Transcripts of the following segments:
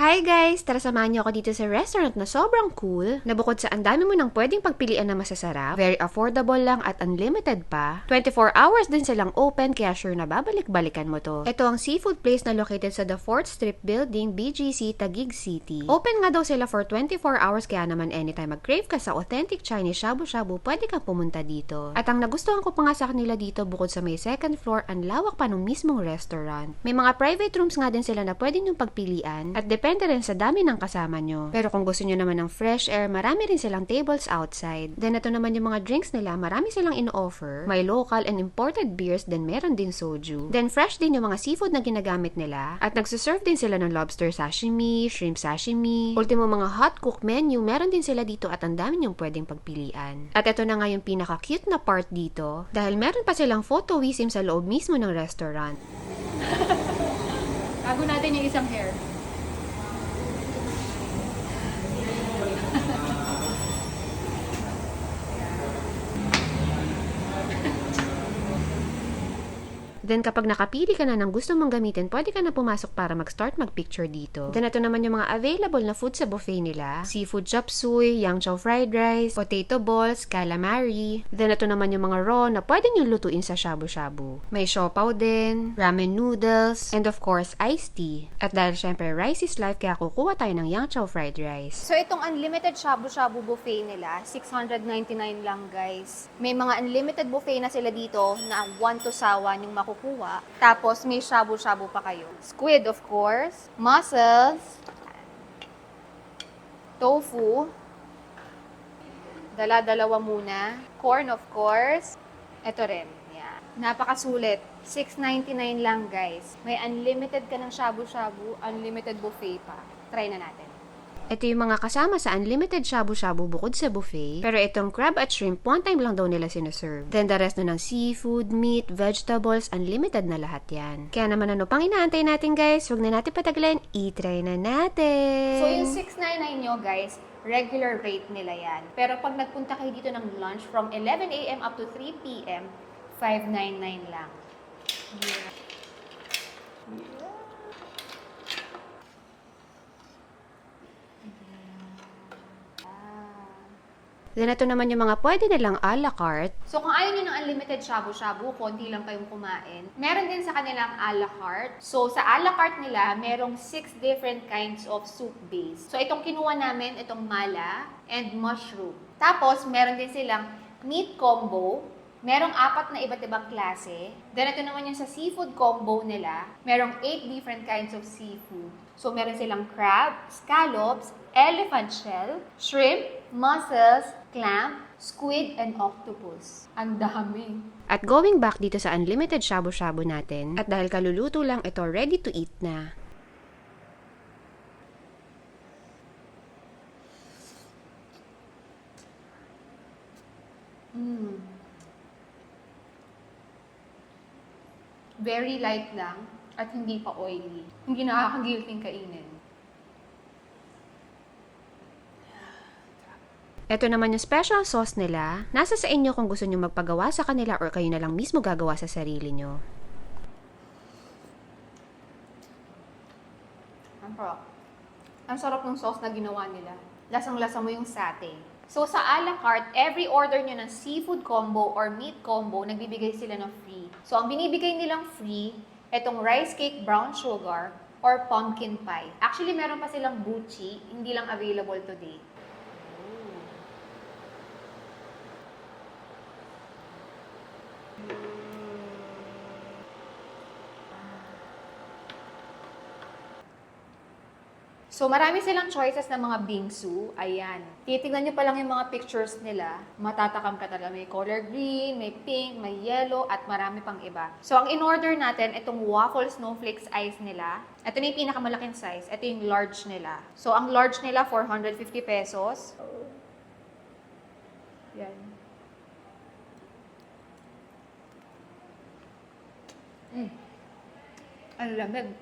Hi guys! Tara samahan niyo ako dito sa restaurant na sobrang cool, na bukod sa ang dami mo nang pwedeng pagpilian na masasarap, very affordable lang at unlimited pa, 24 hours din silang open kaya sure na babalik-balikan mo to. Ito ang seafood place na located sa the 4th Strip Building, BGC, Taguig City. Open nga daw sila for 24 hours kaya naman anytime mag-crave ka sa authentic Chinese shabu-shabu, pwede kang pumunta dito. At ang nagustuhan ko pa nga sa kanila dito bukod sa may second floor, ang lawak pa ng mismong restaurant. May mga private rooms nga din sila na pwede niyong pagpilian at depende rin sa dami ng kasama nyo. Pero kung gusto nyo naman ng fresh air, marami rin silang tables outside. Then ito naman yung mga drinks nila, marami silang in-offer. May local and imported beers, then meron din soju. Then fresh din yung mga seafood na ginagamit nila. At nagsiserve din sila ng lobster sashimi, shrimp sashimi, ultimo mga hot cook menu, meron din sila dito at ang dami nyong pwedeng pagpilian. At ito na nga yung pinaka-cute na part dito, dahil meron pa silang photo wisim sa loob mismo ng restaurant. Bago natin yung isang hair. Then kapag nakapili ka na ng gusto mong gamitin, pwede ka na pumasok para mag-start mag-picture dito. Then ito naman yung mga available na food sa buffet nila. Seafood chop suey, yang chow fried rice, potato balls, calamari. Then ito naman yung mga raw na pwede nyo lutuin sa shabu-shabu. May siopaw din, ramen noodles, and of course, iced tea. At dahil syempre rice is life, kaya kukuha tayo ng yang chow fried rice. So itong unlimited shabu-shabu buffet nila, 699 lang guys. May mga unlimited buffet na sila dito na 1 to sawa yung makukuha. Tapos may shabu-shabu pa kayo. Squid of course, mussels, tofu, dala-dalawa muna, corn of course, ito rin. Yan. Napakasulit. 699 lang guys. May unlimited ka ng shabu-shabu, unlimited buffet pa. Try na natin. Ito yung mga kasama sa unlimited shabu-shabu bukod sa buffet. Pero itong crab at shrimp, one time lang daw nila sinaserve. Then the rest na ng seafood, meat, vegetables, unlimited na lahat yan. Kaya naman ano pang inaantay natin guys? Huwag na natin patagalin, i-try na natin! So, yung 699 nyo, guys, regular rate nila yan. Pero pag nagpunta kayo dito ng lunch from 11 a.m. up to 3 p.m., 599 lang. Yeah. Then ito naman yung mga pwede nilang a la carte. So, kung ayaw nyo ng unlimited shabu-shabu, konti lang kayong kumain, meron din sa kanilang a la carte. So, sa a la carte nila, merong six different kinds of soup base. So, itong kinuha namin, itong mala and mushroom. Tapos, meron din silang meat combo, Merong apat na iba't ibang klase. Then, ito naman yung sa seafood combo nila. Merong eight different kinds of seafood. So, meron silang crab, scallops, elephant shell, shrimp, mussels, clam, squid, and octopus. Ang dami. At going back dito sa unlimited shabu-shabu natin, at dahil kaluluto lang, ito ready to eat na. Very light lang at hindi pa oily. Hindi nakakagilting kainin. Ito naman yung special sauce nila. Nasa sa inyo kung gusto nyo magpagawa sa kanila or kayo na lang mismo gagawa sa sarili nyo. Ang sarap. Ang sarap ng sauce na ginawa nila. Lasang-lasa mo yung satay. So sa a la carte, every order nyo ng seafood combo or meat combo, nagbibigay sila ng free. So ang binibigay nilang free, etong rice cake brown sugar or pumpkin pie. Actually, meron pa silang buchi, hindi lang available today. So, marami silang choices ng mga bingsu. Ayan. Titingnan nyo pa lang yung mga pictures nila. Matatakam ka talaga. May color green, may pink, may yellow, at marami pang iba. So, ang in-order natin, itong waffle snowflakes ice nila. Ito na yung pinakamalaking size. Ito yung large nila. So, ang large nila, 450 pesos. Yan. Mm. Ang lamig.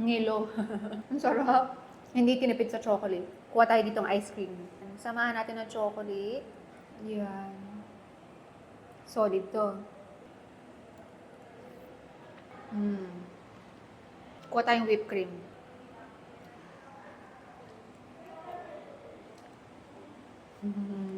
Ngilo. Ang sarap. Hindi tinipid sa chocolate. Kuha tayo ditong ice cream. Samahan natin ng chocolate. Yan. Solid to. Mm. Kuha tayong whipped cream. Mm-hmm.